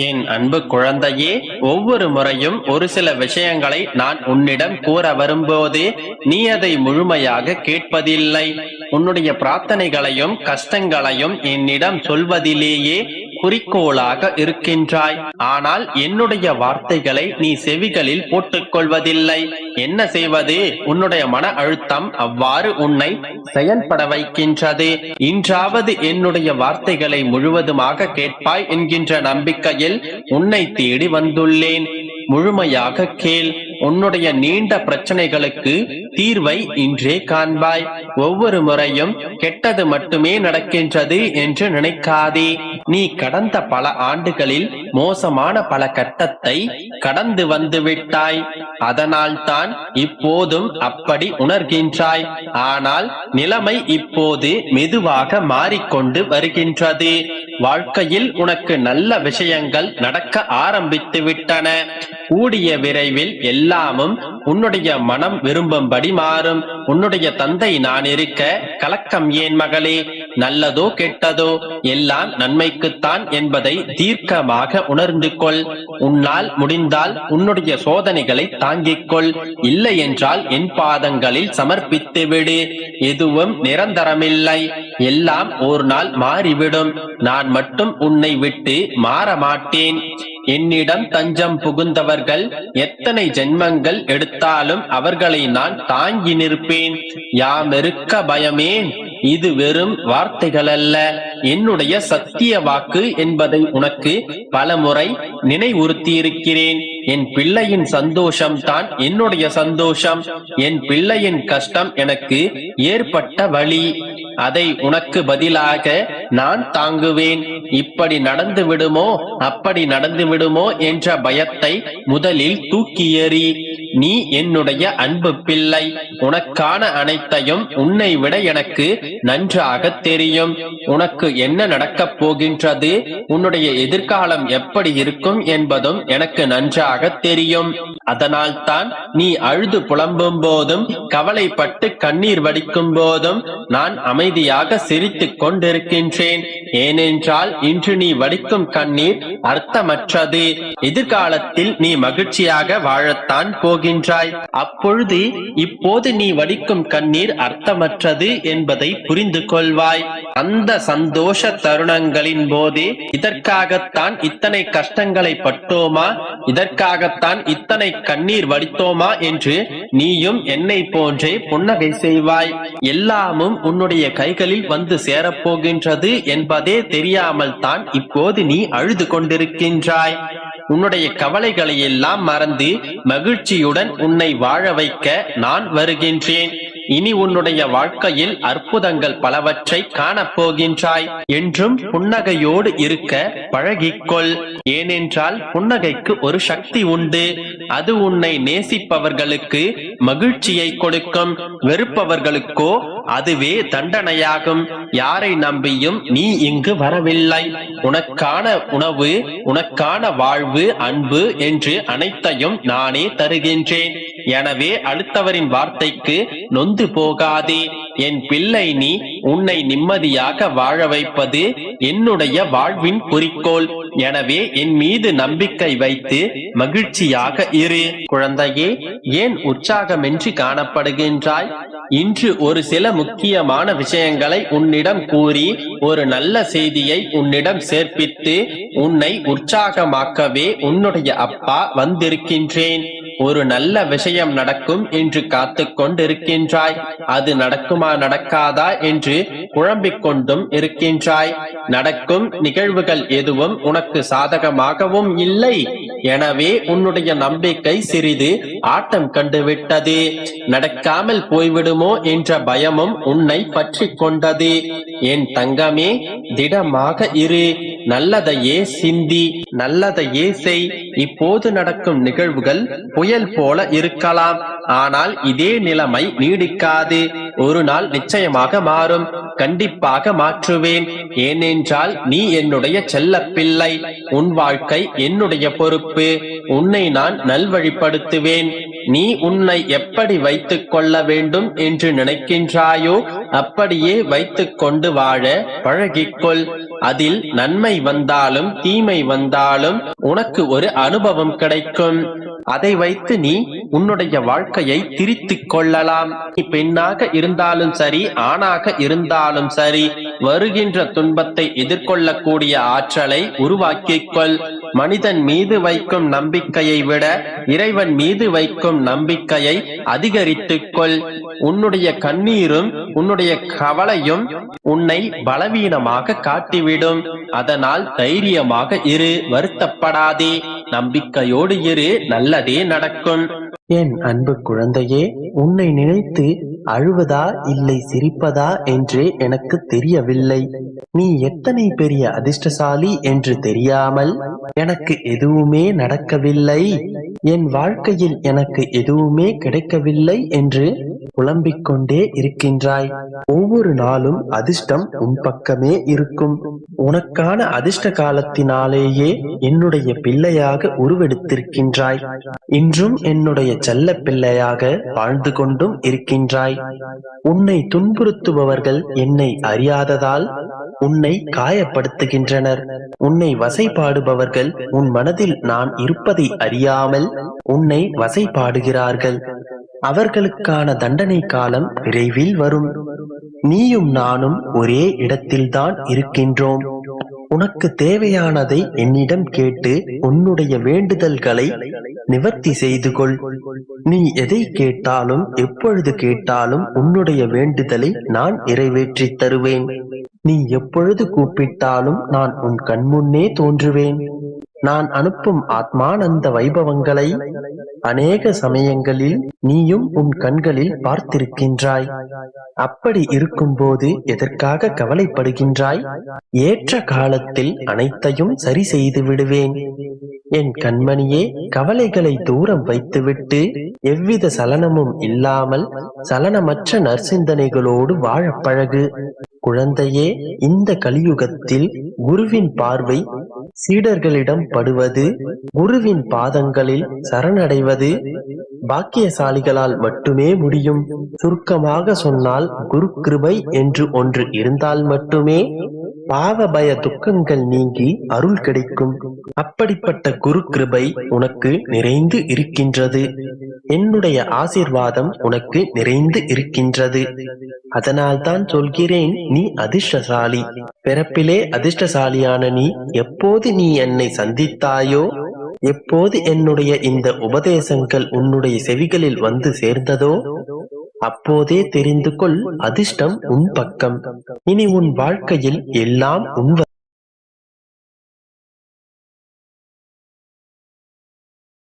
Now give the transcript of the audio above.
என் அன்பு குழந்தையே ஒவ்வொரு முறையும் ஒரு சில விஷயங்களை நான் உன்னிடம் கூற வரும்போது நீ அதை முழுமையாக கேட்பதில்லை. உன்னுடைய பிரார்த்தனைகளையும் கஷ்டங்களையும் என்னிடம் சொல்வதிலேயே குறிக்கோளாக இருக்கின்றாய். ஆனால் என்னுடைய வார்த்தைகளை நீ செவிகளில் போட்டுக்கொள்வதில்லை. என்ன செய்வது? உன்னுடைய மன அழுத்தம் அவ்வாறு உன்னை செயல்பட வைக்கின்றது. இன்றாவது என்னுடைய வார்த்தைகளை முழுவதுமாக கேட்பாய் என்கின்ற நம்பிக்கையில் உன்னை தேடி வந்துள்ளேன். முழுமையாக கேள். உன்னுடைய நீண்ட பிரச்சனைகளுக்கு தீர்வை இன்றே காண்பாய். ஒவ்வொரு முறையும் கெட்டது மட்டுமே நடக்கின்றது என்று நினைக்காதே. நீ கடந்த பல ஆண்டுகளில் மோசமான பல கட்டத்தை கடந்து வந்து விட்டாய். அதனால் தான் இப்போதும் அப்படி உணர்கின்றாய். ஆனால் நிலைமை இப்போது மெதுவாக மாறிக்கொண்டு வருகின்றது. வாழ்க்கையில் உனக்கு நல்ல விஷயங்கள் நடக்க ஆரம்பித்து விட்டன. கூடிய விரைவில் எல்லாமும் உன்னுடைய மனம் விரும்பும்படி மாறும். உன்னுடைய தந்தை நான் இருக்க கலக்கம் ஏன் மகளே? நல்லதோ கெட்டதோ எல்லாம் நன்மைக்குத்தான் என்பதை தீர்க்கமாக உணர்ந்து கொள். உன்னால் முடிந்தால் உன்னுடைய சோதனைகளை தாங்கிக் கொள். இல்லை என்றால் என் பாதங்களில் சமர்ப்பித்து விடு. எதுவும் நிரந்தரமில்லை. எல்லாம் ஒரு நாள் மாறிவிடும். நான் மட்டும் உன்னை விட்டு மாற மாட்டேன் என்னிடம் தஞ்சம் புகுந்தவர்கள் எத்தனை ஜென்மங்கள் எடுத்தாலும் அவர்களை நான் தாங்கி நிற்பேன். யாமெருக்க பயமேன். இது வெறும் வார்த்தைகள் அல்ல என்னுடைய சத்திய வாக்கு என்பதை உனக்கு பலமுறை நினைவுறுத்தியிருக்கிறேன். என் பிள்ளையின் சந்தோஷம் தான் என்னுடைய சந்தோஷம். என் பிள்ளையின் கஷ்டம் எனக்கு ஏற்பட்ட வழி. அதை உனக்கு பதிலாக நான் தாங்குவேன். இப்படி நடந்து விடுமோ? அப்படி நடந்து விடுமோ? என்ற பயத்தை முதலில் தூக்கி எறி நீ என்னுடைய அன்பு பிள்ளை. உனக்கான அனைத்தையும் உன்னை விட எனக்கு நன்றாக தெரியும். உனக்கு என்ன நடக்கப் போகின்றது? உன்னுடைய எதிர்காலம் எப்படி இருக்கும் என்பதும் எனக்கு நன்றாக தெரியும். அதனால் தான் நீ அழுது புலம்பும் போதும் கவலைப்பட்டு கண்ணீர் வடிக்கும் போதும் நான் அமைதியாக சிரித்துக் கொண்டிருக்கின்றேன். ஏனென்றால் இன்று நீ வடிக்கும் கண்ணீர் அர்த்தமற்றது. எதிர்காலத்தில் நீ மகிழ்ச்சியாக வாழத்தான் போகின்றாய் அப்பொழுது இப்போது நீ வடிக்கும் கண்ணீர் அர்த்தமற்றது என்பதை புரிந்து கொள்வாய். அந்த சந்தோஷ தருணங்களின் போதே இதற்காகத்தான் இத்தனை கஷ்டங்களை பட்டோமா? இதற்காகத்தான் இத்தனை கண்ணீர் வடித்தோமா? என்று நீயும் என்னை போன்றே புன்னகை செய்வாய். எல்லாமும் உன்னுடைய கைகளில் வந்து சேரப்போகின்றது என்பதே தெரியாமல் தான் இப்போது நீ அழுது கொண்டிருக்கின்றாய். உன்னுடைய கவலைகளை எல்லாம் மறந்து மகிழ்ச்சியுடன் உன்னை வாழ வைக்க நான் வருகின்றேன். இனி உன்னுடைய வாழ்க்கையில் அற்புதங்கள் பலவற்றை காணப்போகின்றாய். என்றும் புன்னகையோடு இருக்க பழகிக்கொள். ஏனென்றால் புன்னகைக்கு ஒரு சக்தி உண்டு. அது உன்னை நேசிப்பவர்களுக்கு மகிழ்ச்சியை கொடுக்கும். வெறுப்பவர்களுக்கோ அதுவே தண்டனையாகும். யாரை நம்பியும் நீ இங்கு வரவில்லை. உனக்கான உணவு உனக்கான வாழ்வு அன்பு என்று அனைத்தையும் நானே தருகின்றேன். எனவே அடுத்தவரின் வார்த்தைக்கு நொந்து போகாதே. என் பிள்ளை நீ உன்னை நிம்மதியாக வாழ வைப்பது என்னுடைய வாழ்வின் குறிக்கோள். எனவே என் மீது நம்பிக்கை வைத்து மகிழ்ச்சியாக இரு. குழந்தையே ஏன் உற்சாகமின்றி காணப்படுகின்றாய்? இன்று ஒரு சில முக்கியமான விஷயங்களை உன்னிடம் கூறி ஒரு நல்ல செய்தியை உன்னிடம் சேர்ப்பித்து உன்னை உற்சாகமாக்கவே உன்னுடைய அப்பா வந்திருக்கின்றேன். ஒரு நல்ல விஷயம் நடக்கும் என்று காத்து கொண்டிருக்கின்றாய் அது நடக்குமா நடக்காதா என்று குழம்பிக் கொண்டும் இருக்கின்றாய். நடக்கும் நிகழ்வுகள் எதுவும் உனக்கு சாதகமாகவும் இல்லை. எனவே உன்னுடைய நம்பிக்கை சிறிது ஆட்டம் கண்டுவிட்டது. நடக்காமல் போய்விடுமோ என்ற பயமும் உன்னை பற்றி கொண்டது. என் தங்கமே திடமாக இரு. நல்லதையே சிந்தி நல்லதையே செய். இப்போது நடக்கும் நிகழ்வுகள் புயல் போல இருக்கலாம். ஆனால் இதே நிலைமை நீடிக்காது. ஒரு நாள் நிச்சயமாக மாறும். கண்டிப்பாக மாற்றுவேன். ஏனென்றால் நீ என்னுடைய செல்ல பிள்ளை உன் வாழ்க்கை என்னுடைய பொறுப்பு. உன்னை நான் நல்வழிப்படுத்துவேன். நீ உன்னை எப்படி வைத்துக் கொள்ள வேண்டும் என்று நினைக்கின்றாயோ அப்படியே வைத்துக் கொண்டு வாழ பழகிக்கொள். அதில் நன்மை வந்தாலும் தீமை வந்தாலும் உனக்கு ஒரு அனுபவம் கிடைக்கும். அதை வைத்து நீ உன்னுடைய வாழ்க்கையை திரித்துக் கொள்ளலாம். நீ பெண்ணாக இருந்தாலும் சரி ஆணாக இருந்தாலும் சரி வருகின்ற துன்பத்தை எதிர்கொள்ளக்கூடிய ஆற்றலை உருவாக்கிக் கொள். மனிதன் மீது வைக்கும் நம்பிக்கையை விட இறைவன் மீது வைக்கும் நம்பிக்கையை அதிகரித்துக் கொள். உன்னுடைய கண்ணீரும் உன்னுடைய கவலையும் உன்னை பலவீனமாக காட்டிவிடும். அதனால் தைரியமாக இரு வருத்தப்படாதே. நம்பிக்கையோடு இரு நல்லதே நடக்கும். என் அன்பு குழந்தையே உன்னை நினைத்து அழுவதா இல்லை சிரிப்பதா என்று எனக்கு தெரியவில்லை. நீ எத்தனை பெரிய அதிர்ஷ்டசாலி என்று தெரியாமல் எனக்கு எதுவுமே நடக்கவில்லை. என் வாழ்க்கையில் எனக்கு எதுவுமே கிடைக்கவில்லை என்று புலம்பிக் கொண்டே இருக்கின்றாய். ஒவ்வொரு நாளும் அதிர்ஷ்டம் உன் பக்கமே இருக்கும். உனக்கான அதிர்ஷ்ட காலத்தினாலேயே என்னுடைய பிள்ளையாக உருவெடுத்திருக்கின்றாய். இன்றும் என்னுடைய செல்ல பிள்ளையாக வாழ்ந்து கொண்டும் இருக்கின்றாய். உன்னை துன்புறுத்துபவர்கள் என்னை அறியாததால் உன்னை காயப்படுத்துகின்றனர். உன்னை வசைபாடுபவர்கள் உன் மனதில் நான் இருப்பதை அறியாமல் உன்னை வசைபாடுகிறார்கள். அவர்களுக்கான தண்டனை காலம் விரைவில் வரும். நீயும் நானும் ஒரே இடத்தில்தான் இருக்கின்றோம். உனக்கு தேவையானதை என்னிடம் கேட்டு உன்னுடைய வேண்டுதல்களை நிவர்த்தி செய்து கொள். நீ எதை கேட்டாலும் எப்பொழுது கேட்டாலும் உன்னுடைய வேண்டுதலை நான் நிறைவேற்றி தருவேன். நீ எப்பொழுது கூப்பிட்டாலும் நான் உன் கண்முன்னே தோன்றுவேன். நான் அனுப்பும் ஆத்மானந்த வைபவங்களை அநேக சமயங்களில் நீயும் உன் கண்களில் பார்த்திருக்கின்றாய். அப்படி இருக்கும்போது எதற்காக கவலைப்படுகின்றாய்? ஏற்ற காலத்தில் அனைத்தையும் சரி செய்து விடுவேன். என் கண்மணியே கவலைகளை தூரம் வைத்துவிட்டு எவ்வித சலனமும் இல்லாமல் சலனமற்ற நற்சிந்தனைகளோடு வாழப்பழகு குழந்தையே இந்த கலியுகத்தில் குருவின் பார்வை சீடர்களிடம் படுவது குருவின் பாதங்களில் சரணடைவது பாக்கியசாலிகளால் மட்டுமே முடியும். சுருக்கமாக சொன்னால் குரு கிருபை என்று ஒன்று இருந்தால் மட்டுமே பாவ பய துக்கங்கள் நீங்கி அருள் கிடைக்கும். அப்படிப்பட்ட குரு கிருபை உனக்கு நிறைந்து இருக்கின்றது. என்னுடைய ஆசீர்வாதம் உனக்கு நிறைந்து இருக்கின்றது. அதனால்தான் சொல்கிறேன் நீ அதிர்ஷ்டசாலி. பிறப்பிலே அதிர்ஷ்டசாலியான நீ எப்போது நீ என்னை சந்தித்தாயோ எப்போது என்னுடைய இந்த உபதேசங்கள் உன்னுடைய செவிகளில் வந்து சேர்ந்ததோ அப்போதே தெரிந்து கொள் அதிர்ஷ்டம் உன் பக்கம். இனி உன் வாழ்க்கையில் எல்லாம் உன்